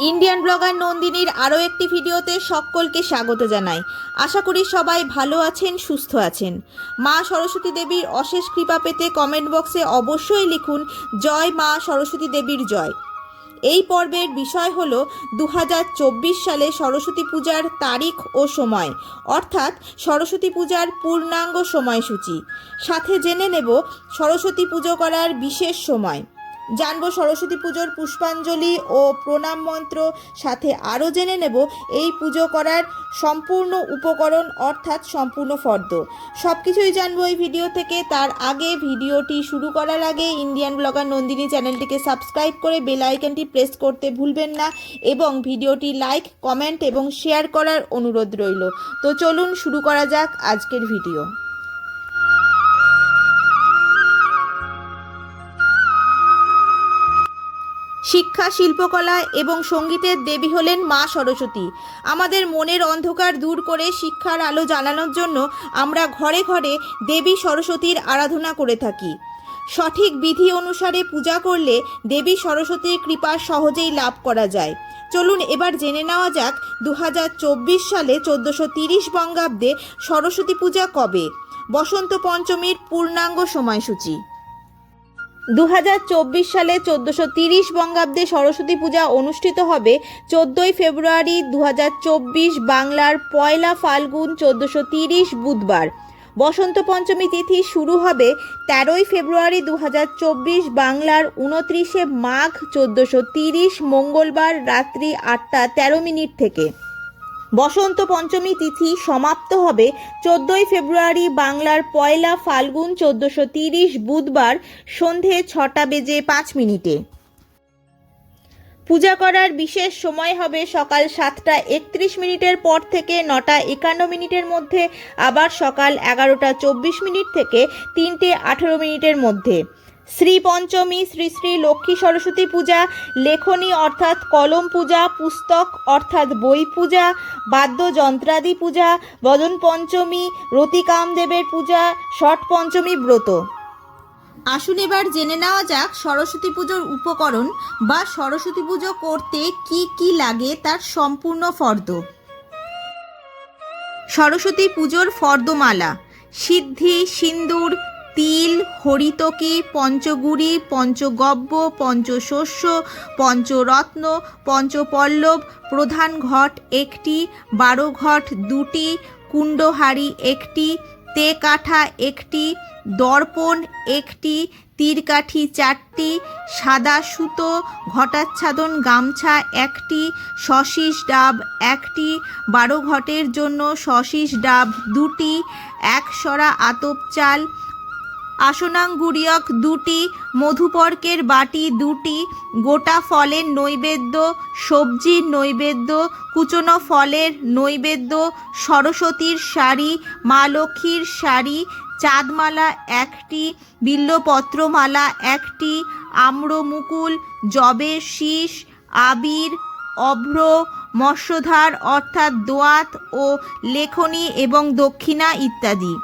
Indian blogger নন্দিনীর আরও একটি ভিডিওতে সকলকে স্বাগত জানাই। আশা করি সবাই ভালো আছেন, সুস্থ আছেন। মা সরস্বতী দেবীর অশেষ কৃপা পেতে কমেন্ট বক্সে অবশ্যই লিখুন, জয় মা সরস্বতী দেবীর জয়। এই পর্বের বিষয় হল দু হাজার চব্বিশ সালে সরস্বতী পূজার তারিখ ও সময়, অর্থাৎ সরস্বতী পূজার পূর্ণাঙ্গ সময়সূচি। সাথে জেনে নেব সরস্বতী পুজো করার বিশেষ সময়। জানব সরস্বতী পুজোর পুষ্পাঞ্জলি ও প্রণাম মন্ত্র, সাথে আরও জেনে নেব এই পুজো করার সম্পূর্ণ উপকরণ অর্থাৎ সম্পূর্ণ ফর্দ। সব কিছুই জানব এই ভিডিও থেকে। তার আগে ভিডিওটি শুরু করার আগে ইন্ডিয়ান ব্লগার নন্দিনী চ্যানেলটিকে সাবস্ক্রাইব করে বেল আইকনটি প্রেস করতে ভুলবেন না এবং ভিডিওটি লাইক, কমেন্ট এবং শেয়ার করার অনুরোধ রইল। তো চলুন শুরু করা যাক আজকের ভিডিও। শিক্ষা, শিল্পকলা এবং সঙ্গীতের দেবী হলেন মা সরস্বতী। আমাদের মনের অন্ধকার দূর করে শিক্ষার আলো জ্বালানোর জন্য আমরা ঘরে ঘরে দেবী সরস্বতীর আরাধনা করে থাকি। সঠিক বিধি অনুসারে পূজা করলে দেবী সরস্বতীর কৃপা সহজেই লাভ করা যায়। চলুন এবার জেনে নেওয়া যাক দু হাজার চব্বিশ সালে চোদ্দোশো তিরিশ বঙ্গাব্দে সরস্বতী পূজা কবে? বসন্ত পঞ্চমীর পূর্ণাঙ্গ সময়সূচি। দু হাজার চব্বিশ সালে চোদ্দোশো তিরিশ বঙ্গাব্দে সরস্বতী পূজা অনুষ্ঠিত হবে। চোদ্দোই ফেব্রুয়ারি দু হাজার চব্বিশ বাংলার পয়লা ফাল্গুন চোদ্দোশো তিরিশ বুধবার। বসন্ত পঞ্চমী তিথি শুরু হবে তেরোই ফেব্রুয়ারি দু হাজার চব্বিশ বাংলার উনত্রিশে মাঘ চোদ্দোশো তিরিশ মঙ্গলবার রাত্রি আটটা তেরো মিনিট থেকে। বসন্ত পঞ্চমী তিথি সমাপ্ত হবে চোদ্দোই ফেব্রুয়ারি বাংলার পয়লা ফাল্গুন চোদ্দোশো তিরিশ বুধবার সন্ধে ছটা বেজে পাঁচ মিনিটে। পূজা করার বিশেষ সময় হবে সকাল সাতটা একত্রিশ মিনিটের পর থেকে নটা একান্ন মিনিটের মধ্যে, আবার সকাল এগারোটা চব্বিশ মিনিট থেকে তিনটে আঠেরো মিনিটের মধ্যে। শ্রী পঞ্চমী, শ্রী শ্রী লক্ষ্মী সরস্বতী পূজা, লেখনী অর্থাৎ কলম পূজা, পুস্তক অর্থাৎ বই পূজা, বাদ্যযন্ত্রাদি পূজা বদন পঞ্চমী রতিকামদেবের পূজা, ষট পঞ্চমী ব্রত। আসুন এবার জেনে নেওয়া যাক সরস্বতী পুজোর উপকরণ বা সরস্বতী পুজো করতে কি কি লাগে তার সম্পূর্ণ ফর্দ। সরস্বতী পুজোর ফর্দমালা, সিদ্ধি, সিন্দুর তিল, হরিতকি, পঞ্চগুড়ি, পঞ্চগব্য, পঞ্চশস্য, পঞ্চরত্ন, পঞ্চপল্লব, প্রধান ঘট একটি, বারো ঘট দুটি, কুণ্ডহারি একটি তে কাঠা একটি, দর্পণ একটি, তীরকাঠি চারটি সাদা সুতো ঘটাচ্ছাদন গামছা একটি শশিস ডাব একটি, বারো ঘটের জন্য শশিস ডাব দুটি একশরা আতপ চাল আসনাঙ্গুরিয়ক দুটি, মধুপর্কের বাটি দুটি, গোটা ফলের নৈবেদ্য, সবজির নৈবেদ্য, কুচনো ফলের নৈবেদ্য, সরস্বতীর শাড়ি, মা লক্ষ্মীর শাড়ি, চাঁদমালা একটি, বিল্লপত্রমালা একটি, আম্রমুকুল, জবের শীষ, আবির, অভ্র, মৎস্যধার অর্থাৎ দোয়াত ও লেখনী এবং দক্ষিণা ইত্যাদি।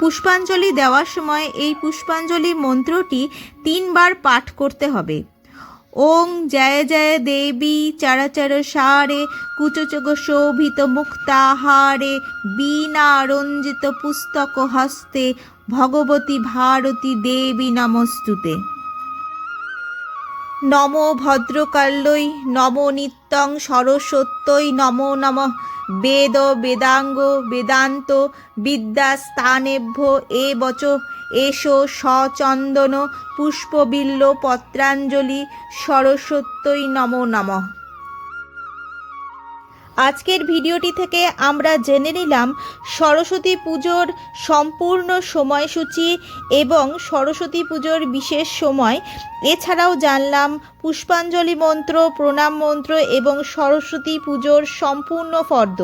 পুষ্পাঞ্জলি দেওয়ার সময় এই পুষ্পাঞ্জলি মন্ত্রটি তিনবার পাঠ করতে হবে। ওং জয় জয় দেবী চরাচর সারে কুচচগ শোভিত মুক্তাহারে বীণা রঞ্জিত পুস্তক হস্তে ভগবতী ভারতী দেবী নমস্তুতে। নম ভদ্রকাল্যই নম নিত্যং সরস্বত্যই, নম নম। বেদ বেদাঙ্গ বেদান্ত বিদ্যাস্থানেভ্য এ বচ। এসো সচন্দন পুষ্পবিল্ল পত্রাঞ্জলি সরস্বত্যই নম নমঃ। আজকের ভিডিওটি থেকে আমরা জেনে নিলাম সরস্বতী পুজোর সম্পূর্ণ সময়সূচি এবং সরস্বতী পুজোর বিশেষ সময়। এছাড়াও জানলাম পুষ্পাঞ্জলি মন্ত্র, প্রণাম মন্ত্র এবং সরস্বতী পুজোর সম্পূর্ণ ফর্দ।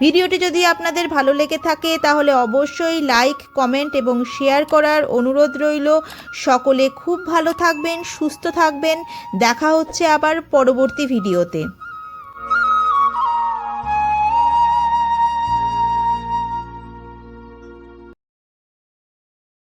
ভিডিওটি যদি আপনাদের ভালো লেগে থাকে, তাহলে অবশ্যই লাইক, কমেন্ট এবং শেয়ার করার অনুরোধ রইল। সকলে খুব ভালো থাকবেন, সুস্থ থাকবেন। দেখা হচ্ছে আবার পরবর্তী ভিডিওতে।